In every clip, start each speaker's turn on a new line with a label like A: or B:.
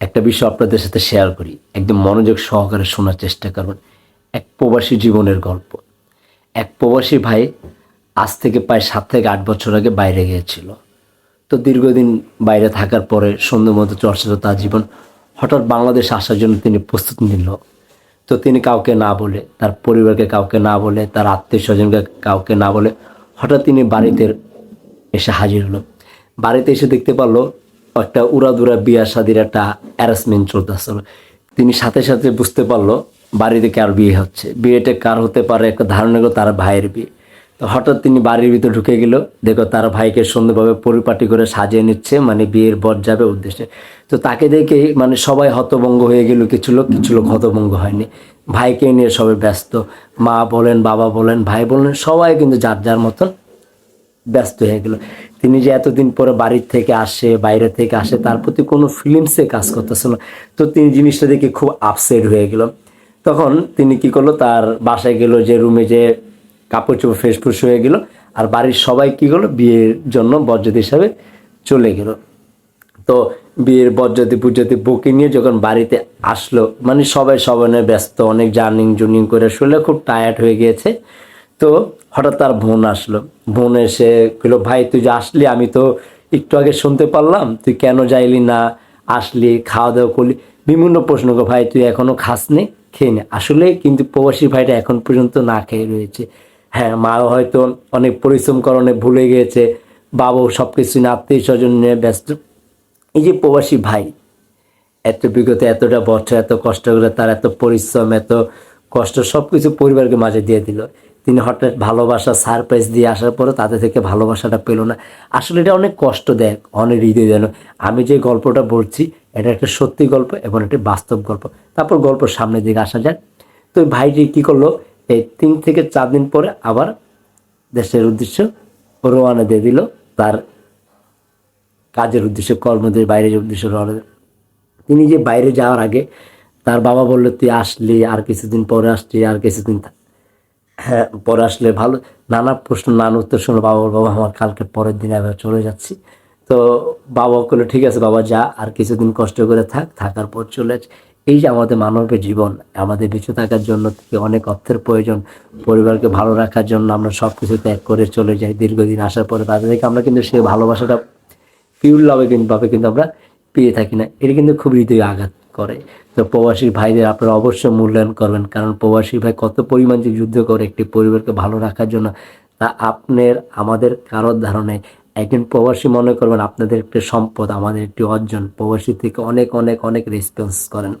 A: একটা বিষয় আপনাদের সাথে শেয়ার করি। একদম মনোযোগ সহকারে শোনার চেষ্টা করবেন। এক প্রবাসী জীবনের গল্প। এক প্রবাসী ভাই আজ থেকে প্রায় সাত থেকে আট বছর আগে বাইরে গিয়েছিল। তো দীর্ঘদিন বাইরে থাকার পরে সুন্দর মতো চর্চিত তার জীবন। হঠাৎ বাংলাদেশে আসার জন্য তিনি প্রস্তুতি নিল। তো তিনি কাউকে না বলে, তার পরিবারকে কাউকে না বলে, তার আত্মীয় স্বজনকে কাউকে না বলে হঠাৎ তিনি বাড়িতে এসে হাজির হলো। বাড়িতে এসে দেখতে পারল একটা উড়াদুরা বিয়া শাদির একটা অ্যারেঞ্জমেন্ট চলতেছিল তিনি সাথে সাথে বুঝতে পারল, বাড়িতে কার বিয়ে হচ্ছে। বিয়েটা কার হতে পারে একটা ধারণা করল তার ভাইয়ের বিয়ে। তো হঠাৎ তিনি বাড়ির ভিতরে ঢুকে গেল। দেখো, তার ভাইকে সুন্দরভাবে পরিপাটি করে সাজিয়ে নিচ্ছে মানে বিয়ের বর যাবে উদ্দেশ্যে। তো তাকে দেখে মানে সবাই হতভঙ্গ হয়ে গেল। কিছু লোক কিছু লোক হতভঙ্গ হয়নি। ভাইকে নিয়ে সবাই ব্যস্ত। মা বলেন, বাবা বলেন, ভাই বলেন, সবাই কিন্তু যার যার মতন ব্যস্ত হয়ে গেল। তিনি যে এতদিন পরে বাড়ির থেকে আসে, বাইরে থেকে আসে, তার প্রতি কোনো ফিলিংসে কাজ করতেছিল না। তো তিনি জিনিসটা দেখে খুব আপসেট হয়ে গেল। তখন তিনি কি করল, তার বাসায় গেল যে রুমে যে কাপড় চোপড় ফ্রেশ হয়ে গেল, আর বাড়ির সবাই কি করল, বিয়ের জন্য বরযাত্রী হিসাবে চলে গেল। তো বিয়ের বরযাত্রী পুজোতে বকে নিয়ে যখন বাড়িতে আসলো মানে সবাই সবাই ব্যস্ত, অনেক জার্নিং জুর্নিং করে শুলে খুব টায়ার্ড হয়ে গিয়েছে। তো হঠাৎ তার বোন আসলো। বোন এসে বলল ভাই, তুই যে আসলি, আমি তো একটু আগে শুনতে পারলাম। তুই কেন যাইলি না? আসলি খাওয়া দাওয়া করলি। বিভিন্ন প্রশ্ন কর ভাই, তুই এখনও খাসনি? খেয়ে নে। আসলে কিন্তু প্রবাসী ভাইটা এখন পর্যন্ত না খেয়ে রয়েছে। হ্যাঁ মাও হয়তো অনেক পরিশ্রম করে অনেক ভুলে গিয়েছে। বাবাও সব কিছু নিয়ে আত্মীয় স্বজন নিয়ে ব্যস্ত। এই যে প্রবাসী ভাই, এত বিগত এতটা বছর, এত কষ্ট করে তার এত পরিশ্রম, এত কষ্ট সব কিছু পরিবারকে মাঝে দিয়ে দিল। তিনি হঠাৎ ভালোবাসা সারপ্রাইজ দিয়ে আসার পরে তাদের থেকে ভালোবাসাটা পেল না। আসলে এটা অনেক কষ্ট দেয়, অনেক হৃদয় যেন। আমি যে গল্পটা বলছি, এটা একটা সত্যি গল্প এবং একটি বাস্তব গল্প। তারপর গল্প সামনের দিকে আসা যায় তো ভাইটি কী করল? এই তিন থেকে চার দিন পরে আবার দেশের উদ্দেশ্য রোয়ানা দিয়ে দিল। তার কাজের উদ্দেশ্যে, কর্মদের বাইরে উদ্দেশ্যে রওনা। তিনি যে বাইরে যাওয়ার আগে তার বাবা বলল, তুই আসলি, আর কিছুদিন পরে আসলি, আর কিছুদিন। হ্যাঁ পরে আসলে ভালো। নানা প্রশ্ন, নানা উত্তর শুনলো, বাবা বাবা আমার কালকে পরের দিন আবার চলে যাচ্ছি। তো বাবা বলল ঠিক আছে বাবা, যা, আর কিছুদিন কষ্ট করে থাক, থাকার পর চলে এই যে আমাদের মানবের জীবন, আমাদের বেঁচে থাকার জন্য অনেক অর্থের প্রয়োজন, পরিবারকে ভালো রাখার জন্য আমরা সব কিছু ত্যাগ করে চলে যাই দীর্ঘদিন আসার পরে। তাদের থেকে আমরা কিন্তু সেই ভালোবাসাটা পিউর লাভে কিন্তু, ভাবে কিন্তু আমরা পেয়ে থাকি না। এটা কিন্তু খুব হৃদয় আঘাত। করে। তো প্রবাসী ভাইদের আপনারা অবশ্যই মূল্যায়ন করবেন, কারণ প্রবাসী ভাই কত পরিমাণ যে যুদ্ধ করে একটি পরিবারকে ভালো রাখার জন্য, তা আপনার, আমাদের কারোর ধারণায় একজন প্রবাসী মনে করবেন আপনাদের একটি সম্পদ, আমাদের একটি অর্জন। প্রবাসী থেকে অনেক অনেক অনেক রেসপন্স করেন।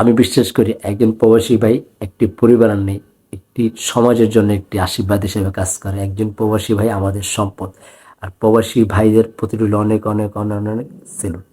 A: আমি বিশ্বাস করি একজন প্রবাসী ভাই একটি পরিবার নেই একটি সমাজের জন্য একটি আশীর্বাদ হিসেবে কাজ করে। একজন প্রবাসী ভাই আমাদের সম্পদ। আর প্রবাসী ভাইদের প্রতি রইল অনেক অনেক অনেক অনেক সেলুট।